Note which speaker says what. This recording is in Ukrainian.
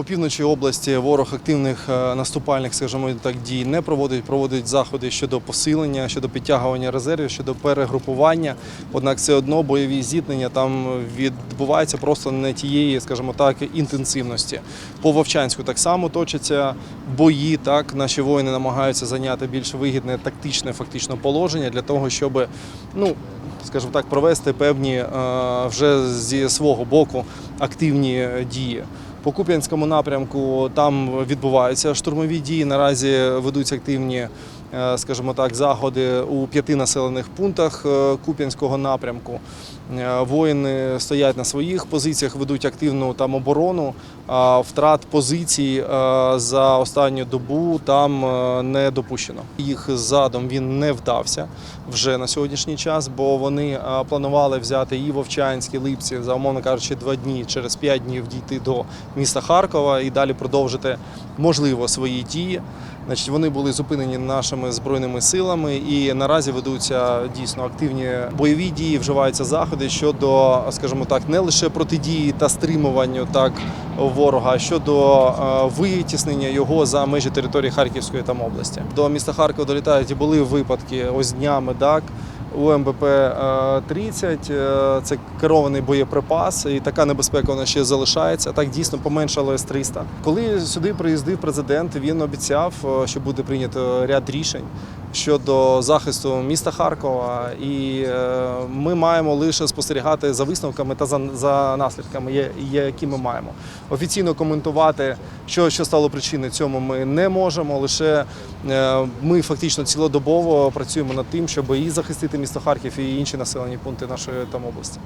Speaker 1: По півночі області ворог активних е, наступальних, скажімо так, дій не проводить. Проводить заходи щодо посилення, щодо підтягування резервів, щодо перегрупування. Однак все одно бойові зіткнення там відбуваються просто не тієї, скажімо так, інтенсивності. По Вовчанську так само точаться бої. Так наші воїни намагаються зайняти більш вигідне тактичне фактично положення для того, щоб ну скажімо так, провести певні е, вже зі свого боку активні дії. По Куп'янському напрямку там відбуваються штурмові дії. Наразі ведуться активні, е, скажімо так, заходи у п'яти населених пунктах е, Куп'янського напрямку. Е, Воїни стоять на своїх позиціях, ведуть активну там оборону. А Втрат позицій за останню добу там не допущено. Їх задум він не вдався вже на сьогоднішній час, бо вони планували взяти і Вовчанськ, і Липці за умовно кажучи, два дні через п'ять днів дійти до міста Харкова і далі продовжити можливо свої дії. Значить, вони були зупинені нашими збройними силами, і наразі ведуться дійсно активні бойові дії, вживаються заходи щодо, скажімо так, не лише протидії та стримуванню так ворога, а щодо е, витіснення його за межі території Харківської там області. До міста Харкова долітають і були випадки ось днями, так. У МБП е, 30 е, це керований боєприпас, і така небезпека вона ще залишається. Так дійсно поменшало С-300. Коли сюди приїздив президент, він обіцяв, е, що буде прийнято ряд рішень щодо захисту міста Харкова, і е, ми маємо лише спостерігати за висновками та за, наслідками, які ми маємо. Офіційно коментувати, що, що стало причиною цьому, ми не можемо. Лише е, ми фактично цілодобово працюємо над тим, щоб і захистити місто Харків і інші населені пункти нашої там області.